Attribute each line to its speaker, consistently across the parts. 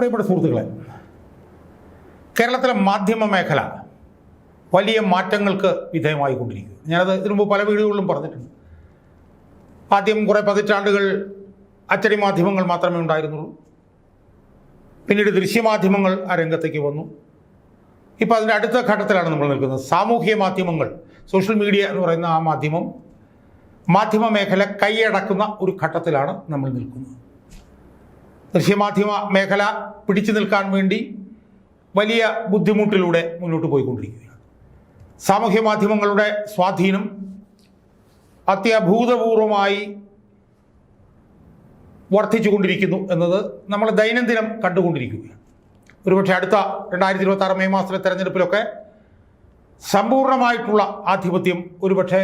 Speaker 1: പ്രിയപ്പെട്ട സുഹൃത്തുക്കളെ കേരളത്തിലെ മാധ്യമ മേഖല വലിയ മാറ്റങ്ങൾക്ക് വിധേയമായിക്കൊണ്ടിരിക്കുന്നു. ഞാനത് ഇതിനു മുമ്പ് പല വീഡിയോകളിലും പറഞ്ഞിട്ടുണ്ട്. ആദ്യം കുറേ പതിറ്റാണ്ടുകൾ അച്ചടി മാധ്യമങ്ങൾ മാത്രമേ ഉണ്ടായിരുന്നുള്ളൂ. പിന്നീട് ദൃശ്യമാധ്യമങ്ങൾ ആ രംഗത്തേക്ക് വന്നു. ഇപ്പോൾ അതിന്റെ അടുത്ത ഘട്ടത്തിലാണ് നമ്മൾ നിൽക്കുന്നത്. സാമൂഹ്യ മാധ്യമങ്ങൾ സോഷ്യൽ മീഡിയ എന്ന് പറയുന്ന ആ മാധ്യമം മാധ്യമ മേഖല കൈയടക്കുന്ന ഒരു ഘട്ടത്തിലാണ് നമ്മൾ നിൽക്കുന്നത്. ദൃശ്യമാധ്യമ മേഖല പിടിച്ചു നിൽക്കാൻ വേണ്ടി വലിയ ബുദ്ധിമുട്ടിലൂടെ മുന്നോട്ട് പോയിക്കൊണ്ടിരിക്കുകയാണ്. സാമൂഹ്യ മാധ്യമങ്ങളുടെ സ്വാധീനം അത്യഭൂതപൂർവമായി വർദ്ധിച്ചുകൊണ്ടിരിക്കുന്നു എന്നത് നമ്മൾ ദൈനംദിനം കണ്ടുകൊണ്ടിരിക്കുകയാണ്. ഒരുപക്ഷെ അടുത്ത രണ്ടായിരത്തി ഇരുപത്തി ആറ് മെയ് മാസത്തിലെ തെരഞ്ഞെടുപ്പിലൊക്കെ സമ്പൂർണമായിട്ടുള്ള ആധിപത്യം ഒരുപക്ഷെ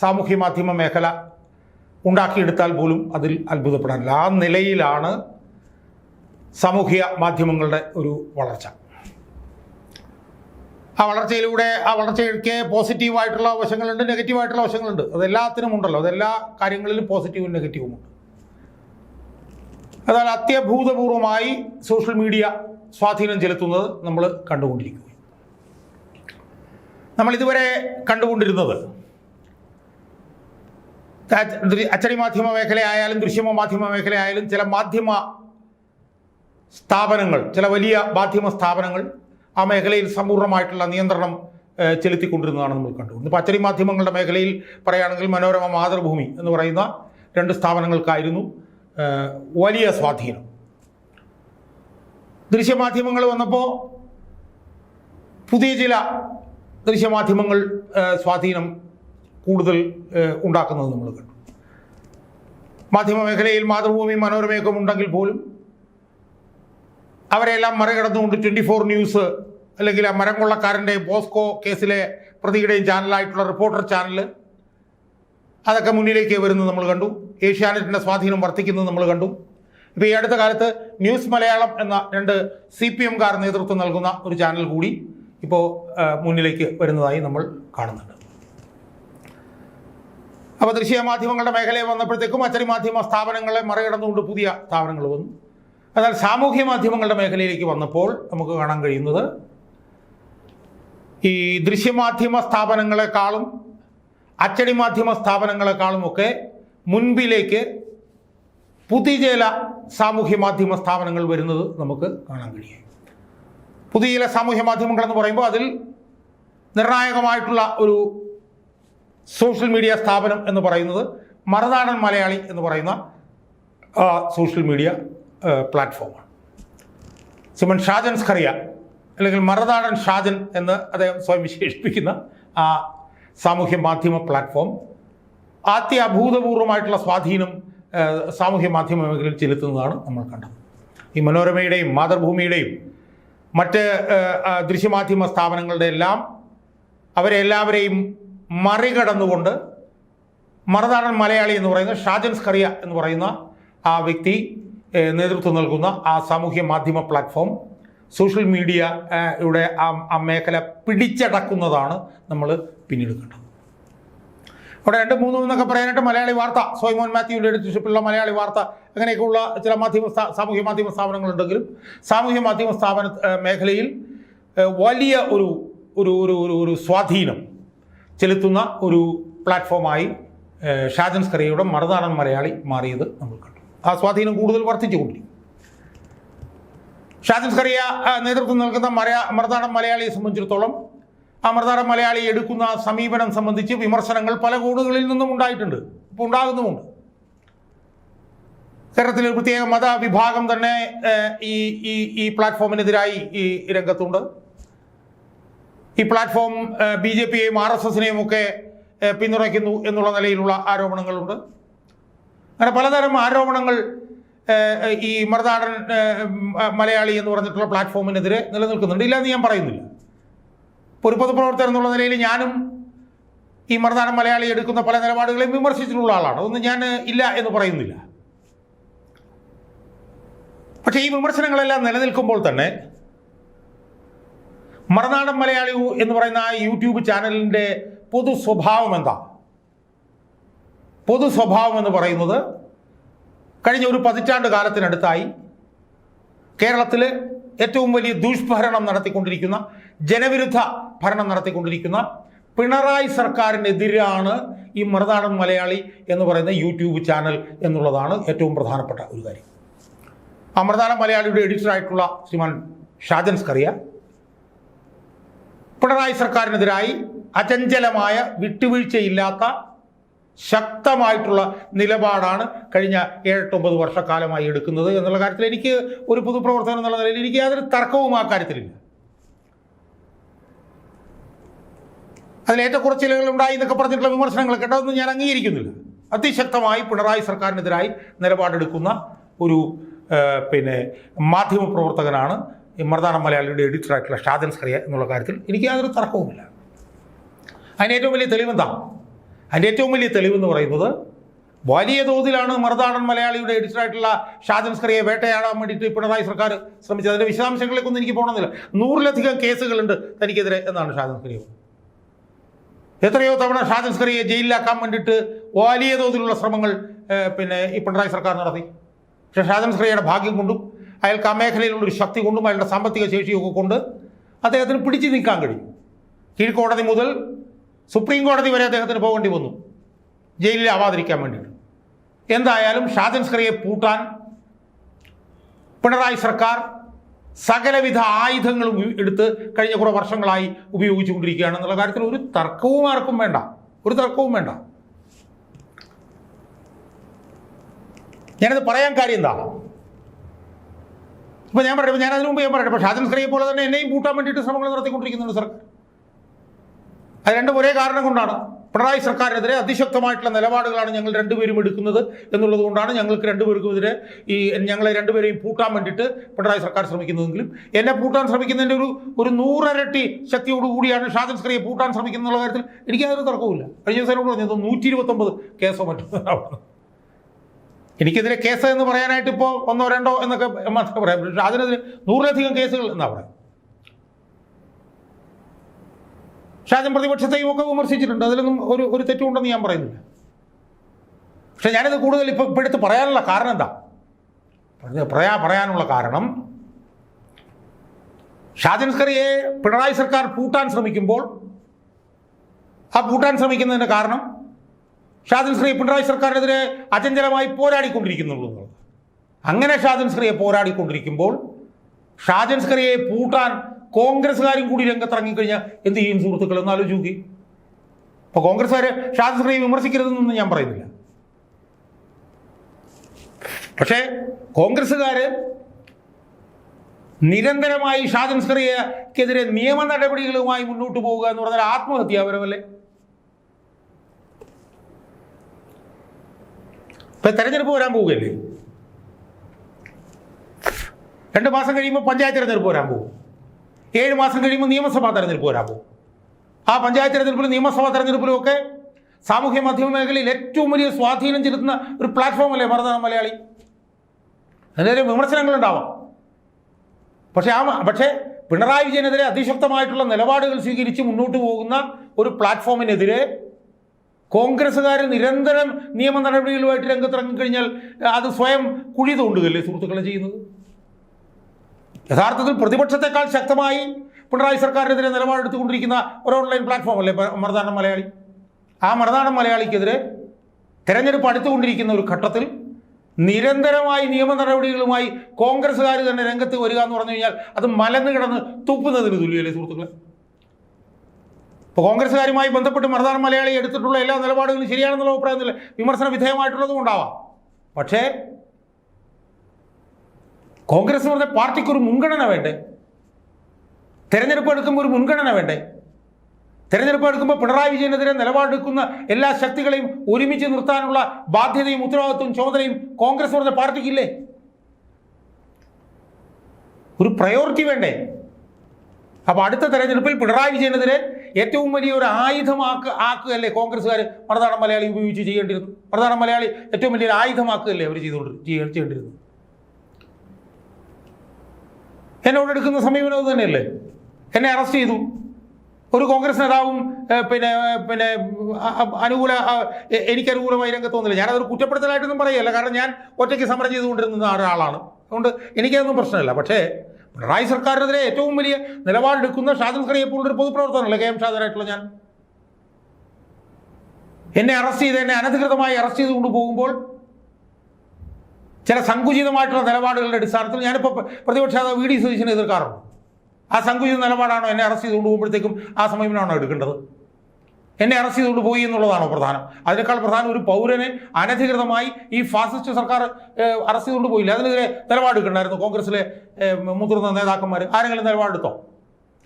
Speaker 1: സാമൂഹ്യ മാധ്യമ മേഖല ഉണ്ടാക്കിയെടുത്താൽ പോലും അതിൽ അത്ഭുതപ്പെടാനില്ല. ആ നിലയിലാണ് സാമൂഹ്യ മാധ്യമങ്ങളുടെ ഒരു വളർച്ച. ആ വളർച്ചയിലൂടെ ആ വളർച്ചയ്ക്ക് പോസിറ്റീവായിട്ടുള്ള വശങ്ങളുണ്ട് നെഗറ്റീവായിട്ടുള്ള വശങ്ങളുണ്ട്. അതെല്ലാത്തിനും ഉണ്ടല്ലോ. അതെല്ലാ കാര്യങ്ങളിലും പോസിറ്റീവും നെഗറ്റീവും ഉണ്ട്. അതായത് അത്യഭൂതപൂർവമായി സോഷ്യൽ മീഡിയ സ്വാധീനം ചെലുത്തുന്നത് നമ്മൾ കണ്ടുകൊണ്ടിരിക്കുക നമ്മൾ ഇതുവരെ കണ്ടുകൊണ്ടിരുന്നത് അച്ചടി മാധ്യമ മേഖലയായാലും ദൃശ്യമ മാധ്യമ മേഖലയായാലും ചില മാധ്യമ സ്ഥാപനങ്ങൾ ചില വലിയ മാധ്യമ സ്ഥാപനങ്ങൾ ആ മേഖലയിൽ സമ്പൂർണമായിട്ടുള്ള നിയന്ത്രണം ചെലുത്തിക്കൊണ്ടിരുന്നതാണ് നമ്മൾ കണ്ടു. ഇപ്പോൾ അച്ചടി മാധ്യമങ്ങളുടെ മേഖലയിൽ പറയുകയാണെങ്കിൽ മനോരമ മാതൃഭൂമി എന്ന് പറയുന്ന രണ്ട് സ്ഥാപനങ്ങൾക്കായിരുന്നു വലിയ സ്വാധീനം. ദൃശ്യമാധ്യമങ്ങൾ വന്നപ്പോൾ പുതിയ ചില ദൃശ്യമാധ്യമങ്ങൾ സ്വാധീനം കൂടുതൽ ഉണ്ടാക്കുന്നത് നമ്മൾ കണ്ടു. മാധ്യമ മേഖലയിൽ മാതൃഭൂമി മനോരമയൊക്കെ ഉണ്ടെങ്കിൽ പോലും അവരെല്ലാം മറികടന്നുകൊണ്ട് ട്വന്റി ഫോർ ന്യൂസ് അല്ലെങ്കിൽ ആ മരം കൊള്ളക്കാരന്റെയും ബോസ്കോ കേസിലെ പ്രതിയുടെയും ചാനലായിട്ടുള്ള റിപ്പോർട്ടർ ചാനൽ അതൊക്കെ മുന്നിലേക്ക് വരുന്നത് നമ്മൾ കണ്ടു. ഏഷ്യാനെറ്റിന്റെ സ്വാധീനം വർദ്ധിക്കുന്നത് നമ്മൾ കണ്ടു. ഇപ്പോൾ ഈ അടുത്ത കാലത്ത് ന്യൂസ് മലയാളം എന്ന രണ്ട് സി പി എംകാർ നേതൃത്വം നൽകുന്ന ഒരു ചാനൽ കൂടി ഇപ്പോൾ മുന്നിലേക്ക് വരുന്നതായി നമ്മൾ കാണുന്നുണ്ട്. അപ്പോൾ ദൃശ്യ മാധ്യമങ്ങളുടെ മേഖലയിൽ വന്നപ്പോഴത്തേക്കും അച്ചടി മാധ്യമ സ്ഥാപനങ്ങളെ മറികടന്നുകൊണ്ട് പുതിയ സ്ഥാപനങ്ങൾ വന്നു. എന്നാൽ സാമൂഹ്യ മാധ്യമങ്ങളുടെ മേഖലയിലേക്ക് വന്നപ്പോൾ നമുക്ക് കാണാൻ കഴിയുന്നത് ഈ ദൃശ്യമാധ്യമ സ്ഥാപനങ്ങളെക്കാളും അച്ചടി മാധ്യമ സ്ഥാപനങ്ങളെക്കാളും ഒക്കെ മുൻപിലേക്ക് പുതിയ ചില സാമൂഹ്യ മാധ്യമ സ്ഥാപനങ്ങൾ വരുന്നത് നമുക്ക് കാണാൻ കഴിയും. പുതിയ ചില സാമൂഹ്യ മാധ്യമങ്ങൾ എന്ന് പറയുമ്പോൾ അതിൽ നിർണായകമായിട്ടുള്ള ഒരു സോഷ്യൽ മീഡിയ സ്ഥാപനം എന്ന് പറയുന്നത് മറുനാടൻ മലയാളി എന്ന് പറയുന്ന സോഷ്യൽ മീഡിയ പ്ലാറ്റ്ഫോമാണ് സുമൻ ഷാജൻ സ്കറിയ അല്ലെങ്കിൽ മറുനാടൻ ഷാജൻ എന്ന് അദ്ദേഹം സ്വയം വിശേഷിപ്പിക്കുന്ന ആ സാമൂഹ്യ മാധ്യമ പ്ലാറ്റ്ഫോം ആദ്യ അഭൂതപൂർവമായിട്ടുള്ള സ്വാധീനം സാമൂഹ്യ മാധ്യമ മേഖലയിൽ ചെലുത്തുന്നതാണ് നമ്മൾ കണ്ടത്. ഈ മനോരമയുടെയും മാതൃഭൂമിയുടെയും മറ്റ് ദൃശ്യമാധ്യമ സ്ഥാപനങ്ങളുടെ എല്ലാം അവരെ എല്ലാവരെയും മറികടന്നുകൊണ്ട് മറുനാടൻ മലയാളി എന്ന് പറയുന്ന ഷാജൻ സ്കറിയ എന്ന് പറയുന്ന ആ വ്യക്തി നേതൃത്വം നൽകുന്ന ആ സാമൂഹ്യ മാധ്യമ പ്ലാറ്റ്ഫോം സോഷ്യൽ മീഡിയ യുടെ ആ മേഖല പിടിച്ചടക്കുന്നതാണ് നമ്മൾ പിന്നീട് കണ്ടത് അവിടെ രണ്ട് മൂന്നും എന്നൊക്കെ പറയാനായിട്ട് മലയാളി വാർത്ത സോയ്മോൻ മാത്യുവിന്റെ എഡിറ്റർഷിപ്പുള്ള മലയാളി വാർത്ത അങ്ങനെയൊക്കെയുള്ള ചില മാധ്യമ സാമൂഹ്യ മാധ്യമ സ്ഥാപനങ്ങളുണ്ടെങ്കിലും സാമൂഹ്യ മാധ്യമ സ്ഥാപന മേഖലയിൽ വലിയ ഒരു ഒരു ഒരു ഒരു ഒരു സ്വാധീനം ചെലുത്തുന്ന ഒരു പ്ലാറ്റ്ഫോമായി ഷാജൻ സ്കറിയയുടെ മറുനാടൻ മലയാളി മാറിയത് നമ്മൾ കണ്ടു. ആ സ്വാധീനം കൂടുതൽ വർദ്ധിച്ചുകൊണ്ടിരിക്കും ഷാജൻ സ്കറിയ നേതൃത്വം നൽകുന്ന മലയാ മറുനാടൻ മലയാളിയെ സംബന്ധിച്ചിടത്തോളം ആ മറുനാടൻ മലയാളി എടുക്കുന്ന സമീപനം സംബന്ധിച്ച് വിമർശനങ്ങൾ പല കോണുകളിൽ നിന്നും ഉണ്ടായിട്ടുണ്ട്. ഇപ്പോൾ ഉണ്ടാകുന്നുമുണ്ട്. കേരളത്തിൽ ഒരു പ്രത്യേക മതവിഭാഗം തന്നെ ഈ ഈ ഈ പ്ലാറ്റ്ഫോമിനെതിരായി ഈ രംഗത്തുണ്ട്. ഈ പ്ലാറ്റ്ഫോം ബി ജെ പിയെയും ആർ എസ് എസിനെയും ഒക്കെ പിന്തുണയ്ക്കുന്നു എന്നുള്ള നിലയിലുള്ള ആരോപണങ്ങളുണ്ട്. അങ്ങനെ പലതരം ആരോപണങ്ങൾ ഈ മറുനാടൻ മലയാളി എന്ന് പറഞ്ഞിട്ടുള്ള പ്ലാറ്റ്ഫോമിനെതിരെ നിലനിൽക്കുന്നുണ്ട്. ഇല്ല എന്ന് ഞാൻ പറയുന്നില്ല. ഒരു പൊതുപ്രവർത്തകൻ എന്നുള്ള നിലയിൽ ഞാനും ഈ മറുനാടൻ മലയാളി എടുക്കുന്ന പല നിലപാടുകളെയും വിമർശിച്ചിട്ടുള്ള ആളാണ്. അതൊന്നും ഞാൻ ഇല്ല എന്ന് പറയുന്നില്ല. പക്ഷേ ഈ വിമർശനങ്ങളെല്ലാം നിലനിൽക്കുമ്പോൾ തന്നെ മറുനാടൻ മലയാളി എന്ന് പറയുന്ന ആ യൂട്യൂബ് ചാനലിന്റെ പൊതു സ്വഭാവം എന്താ? പൊതു സ്വഭാവം എന്ന് പറയുന്നത് കഴിഞ്ഞ ഒരു പതിറ്റാണ്ട് കാലത്തിനടുത്തായി കേരളത്തിൽ ഏറ്റവും വലിയ ദുഷ്ഭരണം നടത്തിക്കൊണ്ടിരിക്കുന്ന ജനവിരുദ്ധ ഭരണം നടത്തിക്കൊണ്ടിരിക്കുന്ന പിണറായി സർക്കാരിനെതിരാണ് ഈ മറുനാടൻ മലയാളി എന്ന് പറയുന്ന യൂട്യൂബ് ചാനൽ എന്നുള്ളതാണ് ഏറ്റവും പ്രധാനപ്പെട്ട ഒരു കാര്യം. ആ മറുനാടൻ മലയാളിയുടെ എഡിറ്ററായിട്ടുള്ള ശ്രീമാൻ ഷാജൻ സ്കറിയ പിണറായി സർക്കാരിനെതിരായി അചഞ്ചലമായ വിട്ടുവീഴ്ചയില്ലാത്ത ശക്തമായിട്ടുള്ള നിലപാടാണ് കഴിഞ്ഞ ഏഴെട്ടൊമ്പത് വർഷക്കാലമായി എടുക്കുന്നത് എന്നുള്ള കാര്യത്തിൽ എനിക്ക് ഒരു പൊതുപ്രവർത്തനം എന്നുള്ള നിലയിൽ എനിക്ക് യാതൊരു തർക്കവും ആ കാര്യത്തിലില്ല. അതിൽ ഏറ്റക്കുറച്ചിലുകൾ ഉണ്ടായി എന്നൊക്കെ പറഞ്ഞിട്ടുള്ള വിമർശനങ്ങൾ കേട്ടതൊന്നും ഞാൻ അംഗീകരിക്കുന്നില്ല. അതിശക്തമായി പിണറായി സർക്കാരിനെതിരായി നിലപാടെടുക്കുന്ന ഒരു പിന്നെ മാധ്യമ പ്രവർത്തകനാണ് ഈ മർദാനം മലയാളിയുടെ എഡിറ്ററായിട്ടുള്ള ഷാജൻ സറിയ എന്നുള്ള കാര്യത്തിൽ എനിക്ക് യാതൊരു തർക്കവുമില്ല. അതിന് ഏറ്റവും വലിയ തെളിവെന്താ? അതിന്റെ ഏറ്റവും വലിയ തെളിവെന്ന് പറയുന്നത് വലിയ തോതിലാണ് മറുനാടൻ മലയാളിയുടെ എഡിറ്ററായിട്ടുള്ള ഷാജൻ സ്കറിയെ വേട്ടയാടാൻ വേണ്ടിയിട്ട് പിണറായി സർക്കാർ ശ്രമിച്ചത്. അതിന്റെ വിശദാംശങ്ങളിലേക്കൊന്നും എനിക്ക് പോകണമെന്നില്ല നൂറിലധികം കേസുകളുണ്ട് തനിക്കെതിരെ എന്നാണ് ഷാജൻ സ്ക്രിയ എത്രയോ തവണ ഷാജൻ സ്കറിയെ ജയിലിലാക്കാൻ വേണ്ടിയിട്ട് വലിയ തോതിലുള്ള ശ്രമങ്ങൾ പിന്നെ ഈ പിണറായി സർക്കാർ നടത്തി. പക്ഷേ ഷാജൻ സ്ക്രിയയുടെ ഭാഗ്യം കൊണ്ടും അയാൾക്ക് ആ മേഖലയിലുള്ള ഒരു ശക്തി കൊണ്ടും അയാളുടെ സാമ്പത്തിക ശേഷിയൊക്കെ കൊണ്ട് അദ്ദേഹത്തിന് പിടിച്ചു നിൽക്കാൻ കഴിയും. കീഴ്ക്കോടതി മുതൽ സുപ്രീം കോടതി വരെ അദ്ദേഹത്തിന് പോകേണ്ടി വന്നു. ജയിലിൽ ആവാതിരിക്കാൻ വേണ്ടിയിട്ട്. എന്തായാലും ഷാജൻസ്കറിയെ പൂട്ടാൻ പിണറായി സർക്കാർ സകലവിധ ആയുധങ്ങളും എടുത്ത് കഴിഞ്ഞ കുറേ വർഷങ്ങളായി ഉപയോഗിച്ചുകൊണ്ടിരിക്കുകയാണ് എന്നുള്ള കാര്യത്തിൽ ഒരു തർക്കവും ആർക്കും വേണ്ട. ഒരു തർക്കവും വേണ്ട. ഞാനത് പറയാൻ കാര്യം എന്താ? ഇപ്പം ഞാൻ പറയട്ടെ ഞാൻ അതിനു മുമ്പ് ഞാൻ പറയട്ടെ പക്ഷേ ഷാജൻ സ്കറിയെ പോലെ തന്നെ എന്നെയും പൂട്ടാൻ വേണ്ടിയിട്ട് ശ്രമങ്ങൾ നടത്തിക്കൊണ്ടിരിക്കുന്നുണ്ട് സർക്കാർ. അത് രണ്ടും ഒരേ കാരണം കൊണ്ടാണ്. പിണറായി സർക്കാരിനെതിരെ അതിശക്തമായിട്ടുള്ള നിലപാടുകളാണ് ഞങ്ങൾ രണ്ടുപേരും എടുക്കുന്നത് എന്നുള്ളത് കൊണ്ടാണ് ഞങ്ങൾക്ക് രണ്ടുപേർക്കുമെതിരെ ഈ ഞങ്ങളെ രണ്ടുപേരെയും പൂട്ടാൻ വേണ്ടിയിട്ട് പിണറായി സർക്കാർ ശ്രമിക്കുന്നതെങ്കിലും എന്നെ പൂട്ടാൻ ശ്രമിക്കുന്നതിന്റെ ഒരു ഒരു നൂറരട്ടി ശക്തിയോടുകൂടിയാണ് ഷാജൻ സ്കറിയെ പൂട്ടാൻ ശ്രമിക്കുന്ന കാര്യത്തിൽ എനിക്ക് അതൊരു തർക്കവുമില്ല. കഴിഞ്ഞ ദിവസം എന്നോട് പറഞ്ഞത് നൂറ്റി ഇരുപത്തൊമ്പത് കേസോ മറ്റോ? എനിക്കെതിരെ കേസ് എന്ന് പറയാനായിട്ട് ഇപ്പോൾ ഒന്നോ രണ്ടോ എന്നൊക്കെ മാത്രമേ പറയാം പക്ഷേ അതിനെതിരെ നൂറിലധികം കേസുകൾ എന്നാണ് പറയാം. ഷാജൻ പ്രതിപക്ഷത്തെയും ഒക്കെ വിമർശിച്ചിട്ടുണ്ട്. അതിലൊന്നും ഒരു ഒരു തെറ്റുണ്ടെന്ന് ഞാൻ പറയുന്നില്ല. പക്ഷെ ഞാനിത് കൂടുതൽ ഇപ്പം എടുത്ത് പറയാനുള്ള കാരണം എന്താ? പറയാ പറയാനുള്ള കാരണം ഷാജൻ സ്കറിയെ പിണറായി സർക്കാർ പൂട്ടാൻ ശ്രമിക്കുമ്പോൾ ആ പൂട്ടാൻ ശ്രമിക്കുന്നതിന്റെ കാരണം ഷാജൻ സ്കറിയെ പിണറായി സർക്കാരിനെതിരെ അചഞ്ചലമായി പോരാടിക്കൊണ്ടിരിക്കുന്നുള്ളൂ. അങ്ങനെ ഷാജൻ സ്കറിയെ പോരാടിക്കൊണ്ടിരിക്കുമ്പോൾ ഷാജൻ സ്കറിയെ പൂട്ടാൻ കോൺഗ്രസ്സുകാരും കൂടി രംഗത്തിറങ്ങിക്കഴിഞ്ഞാൽ എന്ത് ചെയ്യും സുഹൃത്തുക്കൾ എന്ന് ആലോചിച്ച് നോക്കി. അപ്പോൾ കോൺഗ്രസ്സുകാർ ഷാജൻ വിമർശിക്കരുതെന്നൊന്നും ഞാൻ പറയുന്നില്ല. പക്ഷേ കോൺഗ്രസ്സുകാർ നിരന്തരമായി ഷാജൻ നിയമ നടപടികളുമായി മുന്നോട്ട് പോവുക എന്ന് പറഞ്ഞാൽ ആത്മഹത്യാപരമല്ലേ? ഇപ്പൊ തെരഞ്ഞെടുപ്പ് വരാൻ പോവുകയല്ലേ? രണ്ട് മാസം കഴിയുമ്പോൾ പഞ്ചായത്ത് തെരഞ്ഞെടുപ്പ് വരാൻ പോകും ഏഴ് മാസം കഴിയുമ്പോൾ നിയമസഭാ തെരഞ്ഞെടുപ്പ് വരാൻ പോകും. ആ പഞ്ചായത്ത് തെരഞ്ഞെടുപ്പിലും നിയമസഭാ തെരഞ്ഞെടുപ്പിലും ഒക്കെ സാമൂഹ്യ മാധ്യമ മേഖലയിൽ ഏറ്റവും വലിയ സ്വാധീനം ചെലുത്തുന്ന ഒരു പ്ലാറ്റ്ഫോം അല്ലേ മറന്ന മലയാളി? അതിനെതിരെ വിമർശനങ്ങളുണ്ടാവാം പക്ഷേ ആ പക്ഷേ പിണറായി വിജയനെതിരെ അതിശക്തമായിട്ടുള്ള നിലപാടുകൾ സ്വീകരിച്ച് മുന്നോട്ട് പോകുന്ന ഒരു പ്ലാറ്റ്ഫോമിനെതിരെ കോൺഗ്രസ്സുകാർ നിരന്തരം നിയമ നടപടികളുമായിട്ട് രംഗത്തിറങ്ങിക്കഴിഞ്ഞാൽ അത് സ്വയം കുഴി തോണ്ടുകയല്ലേ സുഹൃത്തുക്കളെ ചെയ്യുന്നത്? യഥാർത്ഥത്തിൽ പ്രതിപക്ഷത്തെക്കാൾ ശക്തമായി പിണറായി സർക്കാരിനെതിരെ നിലപാടെടുത്തുകൊണ്ടിരിക്കുന്ന ഒരു ഓൺലൈൻ പ്ലാറ്റ്ഫോം അല്ലേ? മറുനാടൻ മലയാളി. ആ മറുനാടൻ മലയാളിക്കെതിരെ തെരഞ്ഞെടുപ്പ് അടുത്തുകൊണ്ടിരിക്കുന്ന ഒരു ഘട്ടത്തിൽ നിരന്തരമായി നിയമ നടപടികളുമായി കോൺഗ്രസ്സുകാർ തന്നെ രംഗത്ത് വരിക എന്ന് പറഞ്ഞു കഴിഞ്ഞാൽ അത് മലന്ന് കിടന്ന് തുപ്പുന്നതിന് തുല്യമല്ലേ സുഹൃത്തുക്കളെ? ഇപ്പോൾ കോൺഗ്രസ്സുകാരുമായി ബന്ധപ്പെട്ട് മറുനാടൻ മലയാളി എടുത്തിട്ടുള്ള എല്ലാ നിലപാടുകളും ശരിയാണെന്നുള്ള അഭിപ്രായമൊന്നുമില്ല. വിമർശന വിധേയമായിട്ടുള്ളതും ഉണ്ടാവാം. പക്ഷേ കോൺഗ്രസ് എന്ന് പറഞ്ഞ പാർട്ടിക്ക് ഒരു മുൻഗണന വേണ്ടേ? തെരഞ്ഞെടുപ്പ് എടുക്കുമ്പോൾ ഒരു മുൻഗണന വേണ്ടേ? തെരഞ്ഞെടുപ്പ് എടുക്കുമ്പോൾ പിണറായി വിജയനെതിരെ നിലപാടെടുക്കുന്ന എല്ലാ ശക്തികളെയും ഒരുമിച്ച് നിർത്താനുള്ള ബാധ്യതയും ഉത്തരവാദിത്വവും ചുമതലയും കോൺഗ്രസ് പറഞ്ഞ പാർട്ടിക്കില്ലേ? ഒരു പ്രയോറിറ്റി വേണ്ടേ? അപ്പോൾ അടുത്ത തെരഞ്ഞെടുപ്പിൽ പിണറായി വിജയനെതിരെ ഏറ്റവും വലിയ ഒരു ആയുധമാക്ക് ആക്കുകയല്ലേ കോൺഗ്രസ്സുകാർ മറുനാടൻ മലയാളി ഉപയോഗിച്ച് ചെയ്യേണ്ടിയിരുന്നു. മറുനാടൻ മലയാളി ഏറ്റവും വലിയൊരു ആയുധമാക്കുകയല്ലേ അവർ ചെയ്തുകൊണ്ട് ചെയ്യ- എന്നോട് എടുക്കുന്ന സമീപനം അത് തന്നെയല്ലേ? എന്നെ അറസ്റ്റ് ചെയ്തു. ഒരു കോൺഗ്രസ് നേതാവും പിന്നെ പിന്നെ അനുകൂല എനിക്ക് അനുകൂലമായി രംഗത്ത് വന്നില്ല. ഞാനതൊരു കുറ്റപ്പെടുത്തലായിട്ടൊന്നും പറയല്ല. കാരണം ഞാൻ ഒറ്റയ്ക്ക് സമരം ചെയ്തുകൊണ്ടിരുന്ന ഒരാളാണ് അതുകൊണ്ട് എനിക്കതൊന്നും പ്രശ്നമില്ല. പക്ഷേ പിണറായി സർക്കാരിനെതിരെ ഏറ്റവും വലിയ നിലപാടെടുക്കുന്ന ഷാജൻ പോലുള്ള ഒരു പൊതുപ്രവർത്തനമല്ലേ കെ എം ഷാജനായിട്ടുള്ള ഞാൻ? എന്നെ അറസ്റ്റ് ചെയ്ത് എന്നെ അനധികൃതമായി അറസ്റ്റ് ചെയ്ത് പോകുമ്പോൾ ചില സങ്കുചിതമായിട്ടുള്ള നിലപാടുകളുടെ അടിസ്ഥാനത്തിൽ ഞാനിപ്പോൾ പ്രതിപക്ഷ വി ഡി സതീശനെ എതിർക്കാറുണ്ട്. ആ സങ്കുചിത നിലപാടാണോ എന്നെ അറസ്റ്റ് ചെയ്തുകൊണ്ട് പോകുമ്പോഴത്തേക്കും ആ സമീപനമാണോ എടുക്കേണ്ടത്? എന്നെ അറസ്റ്റ് ചെയ്തുകൊണ്ട് പോയി എന്നുള്ളതാണോ പ്രധാനം? അതിനേക്കാൾ പ്രധാനം ഒരു പൗരനെ അനധികൃതമായി ഈ ഫാസിസ്റ്റ് സർക്കാർ അറസ്റ്റ് ചെയ്തുകൊണ്ട് പോയില്ല. അതിനെതിരെ നിലപാടെടുക്കണ്ടായിരുന്നു കോൺഗ്രസിലെ മുതിർന്ന നേതാക്കന്മാർ ആരെങ്കിലും നിലപാടെടുത്തോ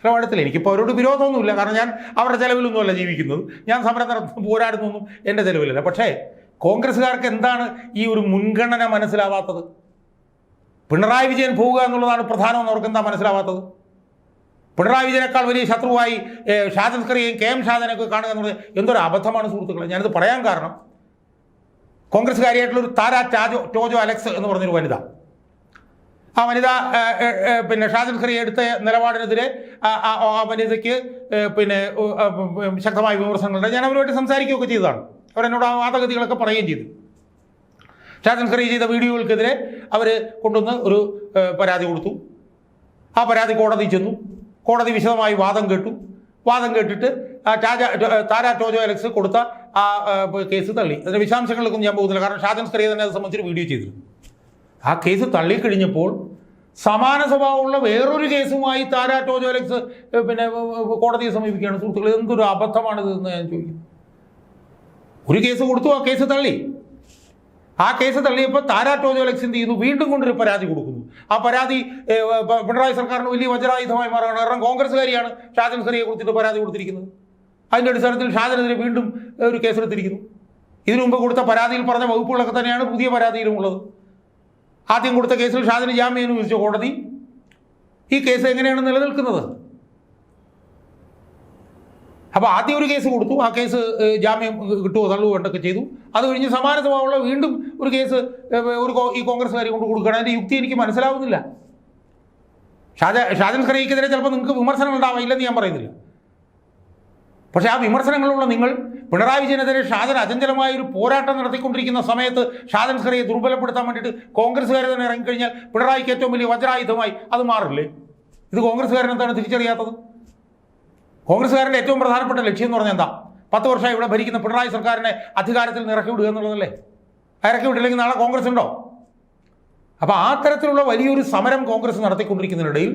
Speaker 1: നിലപാടെടുത്തില്ല എനിക്കിപ്പോൾ അവരോട് വിരോധമൊന്നുമില്ല. കാരണം ഞാൻ അവരുടെ ചിലവിലൊന്നുമല്ല ജീവിക്കുന്നത്. ഞാൻ സമരം നടത്തുന്ന പോരാടുന്നൊന്നും എന്റെ ചിലവിലല്ല. പക്ഷേ കോൺഗ്രസ്സുകാർക്ക് എന്താണ് ഈ ഒരു മുൻഗണന മനസ്സിലാവാത്തത്? പിണറായി വിജയൻ പോവുക എന്നുള്ളതാണ് പ്രധാനമെന്ന് അവർക്ക് എന്താ മനസ്സിലാവാത്തത്? പിണറായി വിജയനേക്കാൾ വലിയ ശത്രുവായി ഷാജൻ കെ എം ഷാജനൊക്കെ കാണുക എന്നുള്ളത് എന്തൊരു അബദ്ധമാണ് സുഹൃത്തുക്കളെ. ഞാനിത് പറയാൻ കാരണം കോൺഗ്രസ്സുകാരിയായിട്ടുള്ളൊരു താര ടാജോ ടോജോ അലക്സ് എന്ന് പറഞ്ഞൊരു വനിത. ആ വനിത പിന്നെ ഷാജൻ എടുത്ത നിലപാടിനെതിരെ ആ- വനിതയ്ക്ക് പിന്നെ ശക്തമായ വിമർശനങ്ങളുണ്ട്. ഞാൻ അവരുമായിട്ട് സംസാരിക്കുകയൊക്കെ ചെയ്തതാണ്. അവരെന്നോട് ആ വാദഗതികളൊക്കെ പറയുകയും ചെയ്തു. ചാത്തൻ ഖറി ചെയ്ത വീഡിയോകൾക്കെതിരെ അവർ കൊണ്ടുവന്ന് ഒരു പരാതി കൊടുത്തു. ആ പരാതി കോടതി ചെന്നു. കോടതി വിശദമായി വാദം കേട്ടു. വാദം കേട്ടിട്ട് ടാജ താര ടോജോ അലക്സ് കൊടുത്ത ആ കേസ് തള്ളി. അതിന്റെ വിശദാംശങ്ങളിലേക്കൊന്നും ഞാൻ പോകുന്നില്ല. കാരണം ഷാജൻ സ്ത്രീ തന്നെ അത് സംബന്ധിച്ച് വീഡിയോ ചെയ്തിരുന്നു. ആ കേസ് തള്ളിക്കഴിഞ്ഞപ്പോൾ സമാന സ്വഭാവമുള്ള വേറൊരു കേസുമായി താര ടോജോ അലക്സ് പിന്നെ കോടതിയെ സമീപിക്കുകയാണ്. സുഹൃത്തുക്കൾ എന്തൊരു അബദ്ധമാണിതെന്ന് ഞാൻ ചോദിക്കും. ഒരു കേസ് കൊടുത്തു ആ കേസ് തള്ളി. ആ കേസ് തള്ളിയപ്പോൾ താരാ ടോജോ അലക്സ് എന്ത് ചെയ്യുന്നു വീണ്ടും കൊണ്ടൊരു പരാതി കൊടുക്കുന്നു. ആ പരാതി പിണറായി സർക്കാരിന് വലിയ വജ്രായുധമായി മാറുകയാണ്. കാരണം കോൺഗ്രസ്സുകാരിയാണ് ഷാജൻ ഖറിയെ കുറിച്ചിട്ട് പരാതി കൊടുത്തിരിക്കുന്നത്. അതിന്റെ അടിസ്ഥാനത്തിൽ ഷാജനെതിരെ വീണ്ടും ഒരു കേസെടുത്തിരിക്കുന്നു. ഇതിനു മുമ്പ് കൊടുത്ത പരാതിയിൽ പറഞ്ഞ വകുപ്പുകളൊക്കെ തന്നെയാണ് പുതിയ പരാതിയിലും ഉള്ളത് ആദ്യം കൊടുത്ത കേസിൽ ഷാജന് ജാമ്യം അനുവദിച്ച കോടതി ഈ കേസ് എങ്ങനെയാണ് നിലനിൽക്കുന്നത്? അപ്പോൾ ആദ്യം ഒരു കേസ് കൊടുത്തു. ആ കേസ് ജാമ്യം കിട്ടുമോ തള്ളുവോ എന്തൊക്കെ ചെയ്തു. അത് കഴിഞ്ഞ് സമാന സ്വഭാവമുള്ള വീണ്ടും ഒരു കേസ് ഒരു ഈ കോൺഗ്രസ്സുകാരി കൊണ്ട് കൊടുക്കണം അതിന്റെ യുക്തി എനിക്ക് മനസ്സിലാവുന്നില്ല. ഷാജ ഷാജൻ ഖറയ്ക്കെതിരെ ചിലപ്പോൾ നിങ്ങൾക്ക് വിമർശനം ഉണ്ടാവില്ലെന്ന് ഞാൻ പറയുന്നില്ല. പക്ഷേ ആ വിമർശനങ്ങളുള്ള നിങ്ങൾ പിണറായി വിജയനെതിരെ ഷാജൻ അചഞ്ചലമായ ഒരു പോരാട്ടം നടത്തിക്കൊണ്ടിരിക്കുന്ന സമയത്ത് ഷാജൻ ഖറയെ ദുർബലപ്പെടുത്താൻ വേണ്ടിയിട്ട് കോൺഗ്രസ്സുകാരെ തന്നെ ഇറങ്ങിക്കഴിഞ്ഞാൽ പിണറായിക്ക് ഏറ്റവും വലിയ വജ്രായുധമായി അത് മാറില്ലേ? ഇത് കോൺഗ്രസ്സുകാരൻ എന്താണ് തിരിച്ചറിയാത്തത്? കോൺഗ്രസ്സുകാരന്റെ ഏറ്റവും പ്രധാനപ്പെട്ട ലക്ഷ്യം എന്ന് പറഞ്ഞാൽ എന്താ? പത്ത് വർഷമായി ഇവിടെ ഭരിക്കുന്ന പിണറായി സർക്കാരിനെ അധികാരത്തിൽ നിന്ന് ഇറക്കി വിടുക എന്നുള്ളതല്ലേ? ഇറക്കി വിട്ടില്ലെങ്കിൽ നാളെ കോൺഗ്രസ് ഉണ്ടോ? അപ്പോൾ ആ തരത്തിലുള്ള വലിയൊരു സമരം കോൺഗ്രസ് നടത്തിക്കൊണ്ടിരിക്കുന്നതിനിടയിൽ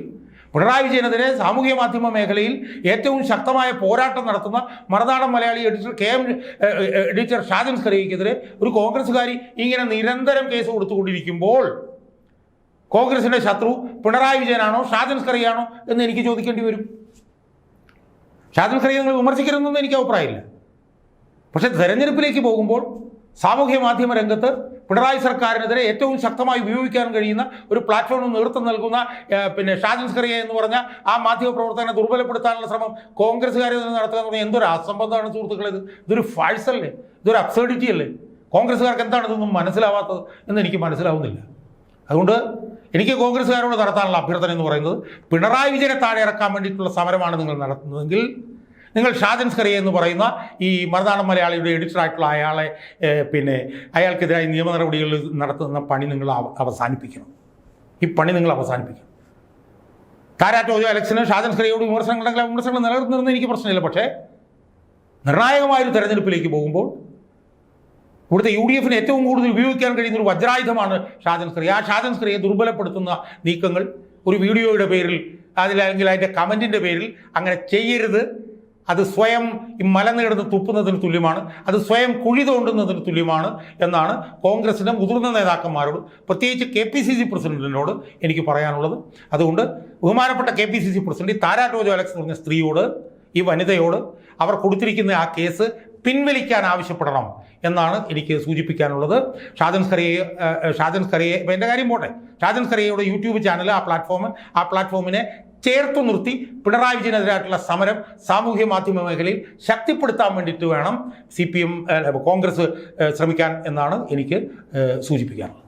Speaker 1: പിണറായി വിജയനെതിരെ സാമൂഹ്യ മാധ്യമ മേഖലയിൽ ഏറ്റവും ശക്തമായ പോരാട്ടം നടത്തുന്ന Marunadan Malayali editor K M editor Shajan സ്കറിയക്കെതിരെ ഒരു കോൺഗ്രസ്സുകാരി ഇങ്ങനെ നിരന്തരം കേസ് കൊടുത്തുകൊണ്ടിരിക്കുമ്പോൾ കോൺഗ്രസിന്റെ ശത്രു പിണറായി വിജയനാണോ ഷാജൻ സ്കറിയാണോ എന്ന് എനിക്ക് ചോദിക്കേണ്ടി വരും. ഷാജൻ ഖറിയെ നിങ്ങൾ വിമർശിക്കരുതെന്നൊന്നും എനിക്ക് അഭിപ്രായമില്ല. പക്ഷേ തെരഞ്ഞെടുപ്പിലേക്ക് പോകുമ്പോൾ സാമൂഹ്യ മാധ്യമ രംഗത്ത് പിണറായി സർക്കാരിനെതിരെ ഏറ്റവും ശക്തമായി ഉപയോഗിക്കാൻ കഴിയുന്ന ഒരു പ്ലാറ്റ്ഫോമിന് നേതൃത്വം നൽകുന്ന പിന്നെ ഷാജൻ സ്കറിയ എന്ന് പറഞ്ഞ ആ മാധ്യമ പ്രവർത്തകനെ ദുർബലപ്പെടുത്താനുള്ള ശ്രമം കോൺഗ്രസ്സുകാരിൽ നിന്ന് നടത്തുക എന്ന് പറഞ്ഞാൽ എന്തൊരു അസംബന്ധമാണ് സുഹൃത്തുക്കളെ ഇത്? ഇതൊരു ഫാഴ്സ് അല്ലേ? ഇതൊരു അബ്സേർഡിറ്റി അല്ലേ? കോൺഗ്രസ്സുകാർക്ക് എന്താണ് ഇതൊന്നും മനസ്സിലാവാത്തത് എന്ന് എനിക്ക് മനസ്സിലാവുന്നില്ല. അതുകൊണ്ട് എനിക്ക് കോൺഗ്രസ്സുകാരോട് നടത്താനുള്ള അഭ്യർത്ഥന എന്ന് പറയുന്നത് പിണറായി വിജയനെ താഴെ ഇറക്കാൻ വേണ്ടിയിട്ടുള്ള സമരമാണ് നിങ്ങൾ നടത്തുന്നതെങ്കിൽ നിങ്ങൾ ഷാജൻ സ്കറിയ എന്ന് പറയുന്ന ഈ മറുനാടൻ മലയാളിയുടെ എഡിറ്ററായിട്ടുള്ള അയാളെ പിന്നെ അയാൾക്കെതിരായി നിയമ നടപടികൾ നടത്തുന്ന പണി നിങ്ങൾ അവസാനിപ്പിക്കണം. ഈ പണി നിങ്ങൾ അവസാനിപ്പിക്കണം. കാരാറ്റോജോ അലക്സിന് ഷാജൻ സ്കറിയോട് വിമർശനങ്ങളുണ്ടെങ്കിൽ വിമർശനങ്ങൾ നിലനിർത്തുന്നതെന്ന് എനിക്ക് പ്രശ്നമില്ല. പക്ഷേ നിർണായകമായൊരു തെരഞ്ഞെടുപ്പിലേക്ക് പോകുമ്പോൾ ഇവിടുത്തെ യു ഡി എഫിന് ഏറ്റവും കൂടുതൽ ഉപയോഗിക്കാൻ കഴിയുന്ന ഒരു വജ്രായുധമാണ് ഷാജൻ സ്കറി ആ ഷാജൻ സ്കറിയെ ദുർബലപ്പെടുത്തുന്ന നീക്കങ്ങൾ ഒരു വീഡിയോയുടെ പേരിൽ അതിലല്ലെങ്കിൽ അതിന്റെ കമന്റിന്റെ പേരിൽ അങ്ങനെ ചെയ്യരുത്. അത് സ്വയം ഈ മലനിടന്ന് തുപ്പുന്നതിന് തുല്യമാണ്. അത് സ്വയം കുഴി തോണ്ടുന്നതിന് തുല്യമാണ് എന്നാണ് കോൺഗ്രസിന്റെ മുതിർന്ന നേതാക്കന്മാരോട് പ്രത്യേകിച്ച് കെ പി സി സി പ്രസിഡന്റിനോട് എനിക്ക് പറയാനുള്ളത്. അതുകൊണ്ട് ബഹുമാനപ്പെട്ട K P C C president Tara Tojo Alex എന്ന് പറഞ്ഞ സ്ത്രീയോട് ഈ വനിതയോട് അവർ കൊടുത്തിരിക്കുന്ന ആ കേസ് പിൻവലിക്കാൻ ആവശ്യപ്പെടണം എന്നാണ് എനിക്ക് സൂചിപ്പിക്കാനുള്ളത്. ഷാജൻ സ്കറിയെ ഷാജൻ ഇപ്പം എന്റെ കാര്യം പോട്ടെ. ഷാജൻ സ്കറിയയുടെ യൂട്യൂബ് ചാനൽ ആ പ്ലാറ്റ്ഫോം ആ പ്ലാറ്റ്ഫോമിനെ ചേർത്തു നിർത്തി പിണറായി വിജയനെതിരായിട്ടുള്ള സമരം സാമൂഹ്യ മാധ്യമ മേഖലയിൽ ശക്തിപ്പെടുത്താൻ വേണ്ടിയിട്ട് വേണം സി പി എം കോൺഗ്രസ് ശ്രമിക്കാൻ എന്നാണ് എനിക്ക് ഏഹ്, സൂചിപ്പിക്കാനുള്ളത്.